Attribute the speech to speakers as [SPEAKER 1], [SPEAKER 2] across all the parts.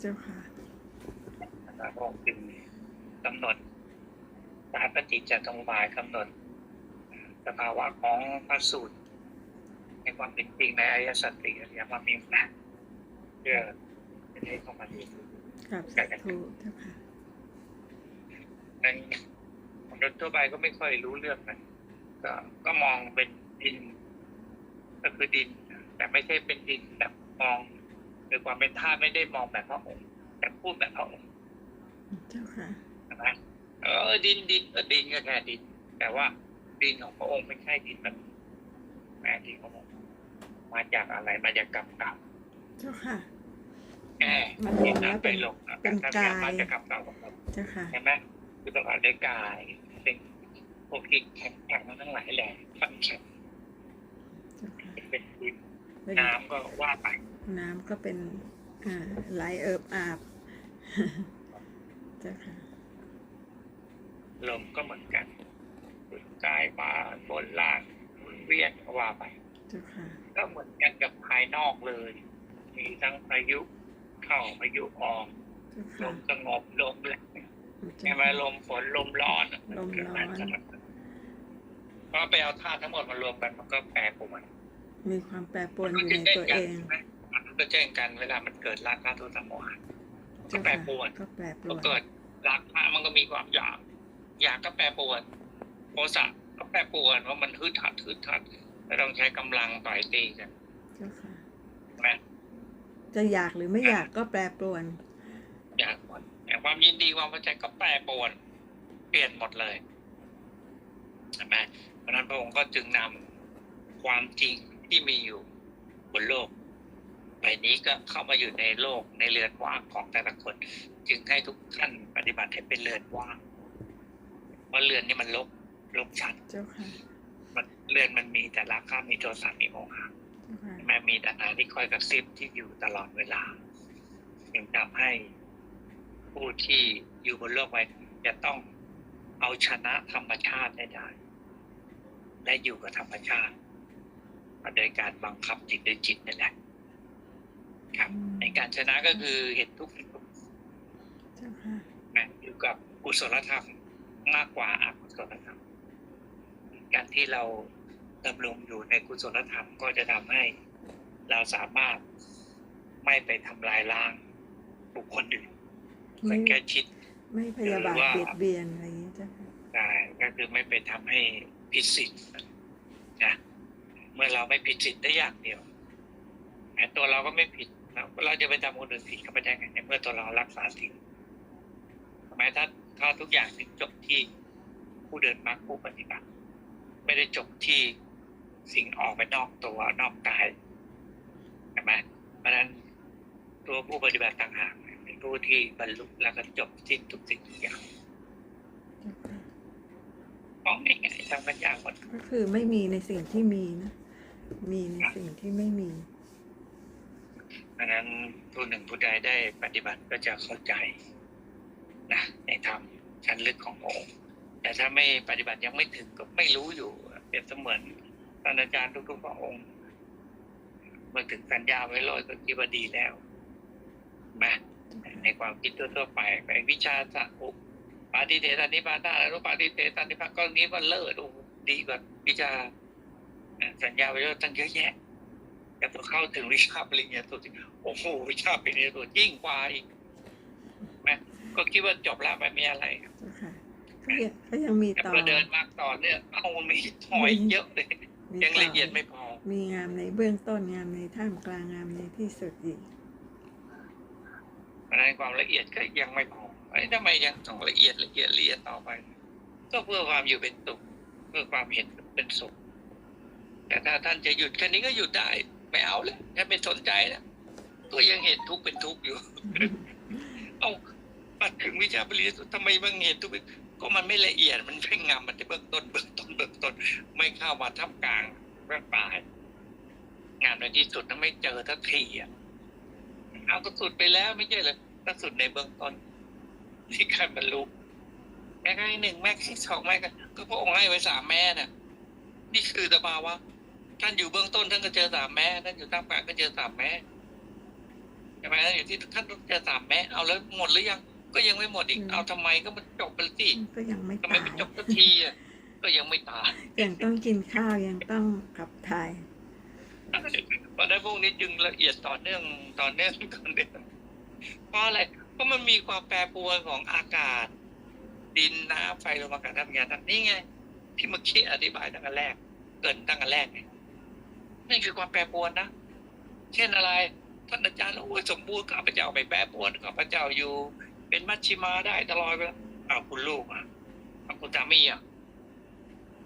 [SPEAKER 1] เจ้าค่ะ
[SPEAKER 2] นะครับพระองค์จึงกำหนดตามปฏิจจสมุปบาทกำหนด สภาวะของพระสูตร ในความเป็นจริงในอริยสัจสี่อริยมรรคมีนะเพื่อจะได้เข้ามาเรียนรู้
[SPEAKER 1] กับสาธุเจ้าค่ะ
[SPEAKER 2] ในมนุษย์ทั่วไปก็ไม่ค่อยรู้เรื่องนะก็ก็มองเป็นดิน ก็คือดิน แต่ไม่ใช่เป็นดินแบบมอง หรือความเป็นธาตุไม่ได้มองแบบพระองค์แต่พูดแบบพระองค์
[SPEAKER 1] เจ้าค่ะ
[SPEAKER 2] นะเออดินดินก็ดินก็แค่ดิน แต่ว่าดินของพระองค์ไม่ใช่ดินแบบแม่ดินของพระองค์มาจากอะไรมาจากกรรมเก่า
[SPEAKER 1] เจ้าค่ะ
[SPEAKER 2] แก่
[SPEAKER 1] มัน
[SPEAKER 2] ดิน
[SPEAKER 1] แล้
[SPEAKER 2] นั้
[SPEAKER 1] วน
[SPEAKER 2] ไป
[SPEAKER 1] เป็น
[SPEAKER 2] ลง
[SPEAKER 1] เป็น
[SPEAKER 2] การ
[SPEAKER 1] กาย
[SPEAKER 2] มาจากกรรมเก่าของเรา
[SPEAKER 1] เจ้าค่ะ
[SPEAKER 2] ใช่ไหมคือประกอบด้วยกายเป็นพวกที่แข็งแข็งทั้งหลายแหละฟันแข็ง
[SPEAKER 1] เจ้าค่ะ
[SPEAKER 2] เป็นดิน
[SPEAKER 1] เป็น
[SPEAKER 2] น้ำก็ว่าไป
[SPEAKER 1] น้ำก็เป็นอ่าไหลเอิบอาบเจ้าค่ะ
[SPEAKER 2] ลมก็เหมือนกันกายมาบนล่างหมุนเวียนก็ว่าไป
[SPEAKER 1] เจ้าค่ะ
[SPEAKER 2] ก็เหมือนกันกับภายนอกเลย มีทั้งพายุเข้าพายุออก
[SPEAKER 1] เจ้า
[SPEAKER 2] ล
[SPEAKER 1] ค่ะ
[SPEAKER 2] มสงบลมแรง
[SPEAKER 1] เจ้า
[SPEAKER 2] ใช่ไหม
[SPEAKER 1] ค่ะ
[SPEAKER 2] ลมฝนลมร้อน
[SPEAKER 1] ลมร้อน
[SPEAKER 2] เพราะไปเอาธาตุทั้งหมดมารวมกันมันก็แปรปรวน
[SPEAKER 1] มีความแปรปรวนอยู่ในตัวเอง
[SPEAKER 2] มันก็แจ้งกันเวลามันเกิดราคะโทสะโมหะก็
[SPEAKER 1] เจ้า
[SPEAKER 2] แปร
[SPEAKER 1] ค่ะ
[SPEAKER 2] ปรวน
[SPEAKER 1] ก็แปรปร
[SPEAKER 2] ก็
[SPEAKER 1] วน
[SPEAKER 2] เกิดราคะมันก็มีความอยากอยากก็แปรปรวนโทสะก็แปรปรวนว่ามันฮึดหัดฮึดหัดไม่ต้องใช้กำลังต่อยตีกัน
[SPEAKER 1] เจ้าค่ะ
[SPEAKER 2] ใช่ไหม
[SPEAKER 1] จะอยากหรือไม่อยากก็แปรปรวน
[SPEAKER 2] อยากหมดแต่ความยินดีความพอใจก็แปรปรวน เปลี่ยนหมดเลยใช่ไหมเพราะฉะนั้นพระองค์ก็จึงนำความจริงที่มีอยู่บนโลก ใบนี้ก็เข้ามาอยู่ในโลกในเรือนว่างของแต่ละคน จึงให้ทุกท่านปฏิบัติให้เป็นเรือนว่างเพราะเรือนนี่มันลกลกชัด
[SPEAKER 1] เจ้าค่ะ
[SPEAKER 2] มันเรือนมันมีแต่ราคามีโทสะมีโมหะ
[SPEAKER 1] เจ้าค่ะ
[SPEAKER 2] แม้มีดานาที่คอยกระซิบที่อยู่ตลอดเวลาจึงทำให้ผู้ที่อยู่บนโลกใบนี้จะต้องเอาชนะธรรมชาติให้ได้และอยู่กับธรรมชาติโดยการบังคับจิตด้วยจิตนั่นแหละ ครับในการชนะก็คือเห็นทุกข์เป็นทุกข์
[SPEAKER 1] เจ้าค่ะ
[SPEAKER 2] นะอยู่กับกุศลธรรมมากกว่าอกุศลธรรม การที่เราดำรงอยู่ในกุศลธรรมก็จะทำให้เราสามารถไม่ไปทำลายล้างบุคคลอื่น
[SPEAKER 1] ไม่
[SPEAKER 2] ไม่แก้ชิด
[SPEAKER 1] ไม่พยาบาท
[SPEAKER 2] หรือว่า
[SPEAKER 1] เบียดเบียนอะไรอย่างนี้เจ้าค่ะ
[SPEAKER 2] ได้ก็คือไม่ไปทำให้ผิดศีลนะเมื่อเราไม่ผิดศีลได้อย่างเดียวแต่ตัวเราก็ไม่ผิด เราจะไปทำคนอื่นผิดก็ไม่ได้ไงในเมื่อตัวเรารักษาศีลทำไมถ้าถ้าทุกอย่างถึงจบที่ผู้เดินมรรคผู้ปฏิบัติ ไม่ได้จบที่สิ่งออกไปนอกตัวนอกกายใช่ไหมเพราะฉะนั้นตัวผู้ปฏิบัติต่างหากเป็นผู้ที่บรรลุแล้วก็จบที่ทุกสิ่งทุกอย่าง
[SPEAKER 1] เจ้าค่ะ
[SPEAKER 2] มองง่ายๆทำกันยากหมด
[SPEAKER 1] ก็คือไม่มีในสิ่งที่มีนะ มีในสิ่งที่ไม่มีะ
[SPEAKER 2] ฉะนั้นผู้หนึ่งผู้ใดได้ปฏิบัติก็จะเข้าใจนะในธรรมชั้นลึกขององค์ แต่ถ้าไม่ปฏิบัติยังไม่ถึงก็ไม่รู้อยู่เปรียบเสมือนท่านอาจารย์ทุกๆพระองค์เมื่อถึงสัญญาไว้ลอยก็คิดว่าดีแล้วนะในความคิดทั่วๆไปไปวิชาสัพพุปาฏิเทสันนิพานาอนุปาฏิเทสันนิพพานก็นี้ว่าเลิศอ้โหดีกว่าวิชาสัญญาไว้ล้วตั้งเยอะแยะ แต่พอเข้าถึงวิชาปริญญาสูตรโอ้โหวิชาปริญญาสูตรยิ่งกว่าอีกนะก็คิดว่าจบแล้วไม่มีอะไร
[SPEAKER 1] เจ้าค่ะก็ยังก็ยังมี
[SPEAKER 2] แต่
[SPEAKER 1] ต่อ
[SPEAKER 2] พอเดินมากต่อเนี่ยเอามีถอยเยอะเลย
[SPEAKER 1] มี
[SPEAKER 2] ยัง
[SPEAKER 1] ต่
[SPEAKER 2] ละเอียดไม่พอ
[SPEAKER 1] มีงามในเบื้องต้นงามในท่ามกลางงามในที่สุดอีก
[SPEAKER 2] เพราะฉะนั้นความละเอียดก็ยังไม่พอไอ้ยทำไมยังต้องละเอียดละเอียดละเอียดต่อไป ก็เพื่อความอยู่เป็นสุขเพื่อความเห็นเป็นสุข แต่ถ้าท่านจะหยุดแค่นี้ก็หยุดได้ ไม่เอาแล้วแค่ไม่สนใจแล้วก็ยังเห็นทุกข์เป็นทุกข์อยู่ เอาปัดถึงวิชาปริญญาสูตรทำไมบางเห็นทุกข์เป็นก็มันไม่ละเอียดมันเพ่งงามมันจะเบื้องต้นเบื้องต้นเบื้องต้น ไม่เข้ามาท่ามกลางเบื้องปลาย งานในที่สุดนั้นไม่เจอทักทีอะเอาก็สุดไปแล้วไม่ใช่เหรอถ้าสุดในเบื้องต้นที่การบรรลุแม่ให้หนึ่งแม่ให้สองแม่ก็ก็พระองค์ให้ไว้สามแม่น่ะ นี่คือสภาวะ ท่านอยู่เบื้องต้นท่านก็เจอสามแม่ท่านอยู่ท่ามกลางก็เจอสามแม่ใช่ไหมอยู่ที่ท่านจะถามแม่เอาแล้วหมดหรือยัง ก็ยังไม่หมดอีก เอาทำไมก็มันจบไปสิ
[SPEAKER 1] ก็ยังไม่
[SPEAKER 2] ทำไม
[SPEAKER 1] ตาย
[SPEAKER 2] ไม่จบสักทีอะก็ยังไม่ตาย
[SPEAKER 1] ยังต้องกินข้าวยังต้องขับถ่าย
[SPEAKER 2] เพราะฉะนั้นพวกนี้จึงละเอียดต่อเนื่องต่อเนื่องต่อเนื่องเพราะอะไรเพราะมันมีความแปรปรวนของอากาศ ดินน้ำไฟลมอากาศทำงานนี่ไงที่เมื่อกี้อธิบายตั้งแต่แรก เกินตั้งแต่แรกไง นี่คือความแปรปรวนนะ เช่นอะไร ท่านอาจารย์โอ้ยสมบูรณ์ข้าพเจ้าไม่แปรปรวนข้าพเจ้าอยู่ เป็นมัชชิมาได้ตลอดเวลาอ้าวคุณลูกอะอ้าวคุณสามีอะ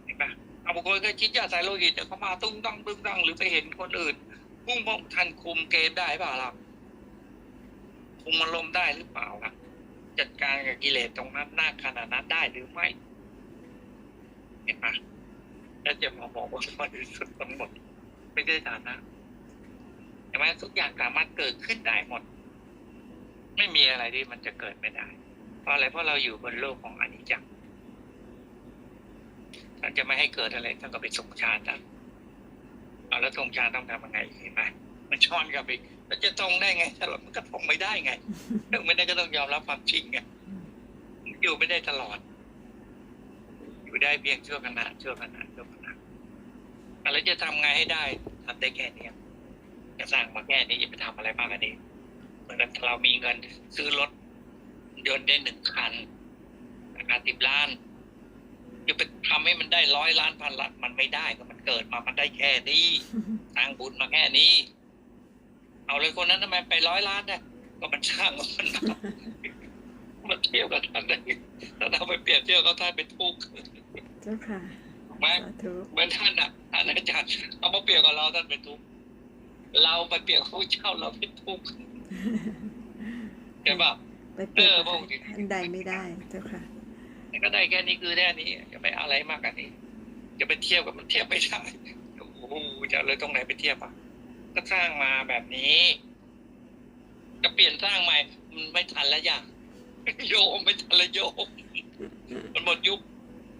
[SPEAKER 2] เห็นปะเอาบางคนก็คิดยาสายโลหิตแต่เขามาตุ้งตั้งตุ้งตั้งหรือไปเห็นคนอื่นพุ่งพงทันคุมเกมได้เปล่าล่ะคุมอารมณ์ได้หรือเปล่าล่ะจัดการกับกิเลสตรงนั้นหน้าขนาดนั้นได้หรือไม่เห็นปะแล้วจะมาบอกว่าบริสุทธิ์ทั้งหมด ไม่ได้ฐานะใช่ไหมทุกอย่างสามารถเกิดขึ้นได้หมด ไม่มีอะไรที่มันจะเกิดไม่ได้ เพราะอะไรเพราะเราอยู่บนโลกของอนิจจังท่านจะไม่ให้เกิดอะไรท่านก็ไปทรงฌานท่านเอาแล้วทรงฌานต้องทำยังไงเห็นไหมมันช้อนกลับไปแล้วจะทรงได้ไงถ้าเรามันก็ทรงไม่ได้ไงไม่ได้ก็ต้องยอมรับความจริงไงอยู่ไม่ได้ตลอด อยู่ได้เพียงชั่วขณะชั่วขณะชั่วขณะ อะไรจะทำไงให้ได้ทำได้แค่เนี้ยจะสร้างมาแค่นี้อย่าไปทำอะไรมากกว่านี้เหมือนกับเรามีเงินซื้อรถยนต์ได้หนึ่งคันราคาสิบล้านจะไปทำให้มันได้ร้อยล้านพันล้านมันไม่ได้ก็มันเกิดมามันได้แค่นี้สร้างบุญมาแค่นี้ เอาเลยคนนั้นทำไมไปร้อยล้านได้ก็มันสร้างมันมามันเทียบกับท่านได้ถ้าเราไปเปรียบเทียบกับท่านเป็นทุกข์
[SPEAKER 1] เจ้าค่ะ
[SPEAKER 2] ถูกไหม
[SPEAKER 1] สาธุ
[SPEAKER 2] เหมือนท่านอะท่าน อาจารย์เอามาเปรียบกับเราท่านเป็นทุกข์เราไปเปรียบกับพระเจ้าเราเป็นทุกข์ใช่ป่ะ
[SPEAKER 1] ไปเปรียบ
[SPEAKER 2] เออ
[SPEAKER 1] กับ
[SPEAKER 2] พระองค์
[SPEAKER 1] ท่านใดไม่ได้เจ้าค่ะ
[SPEAKER 2] ก็ได้แค่นี้คือแค่นี้จะไปอะไรมากกว่านี้จะไปเทียบกับมันเทียบไม่ได้โอ้โหจะเอาเลยตรงไหนไปเทียบอะก็สร้างมาแบบนี้จะเปลี่ยนสร้างใหม่ มันไม่ทันแล้วอย่างโยมไม่ทันแล้วโยมมันหมดยุค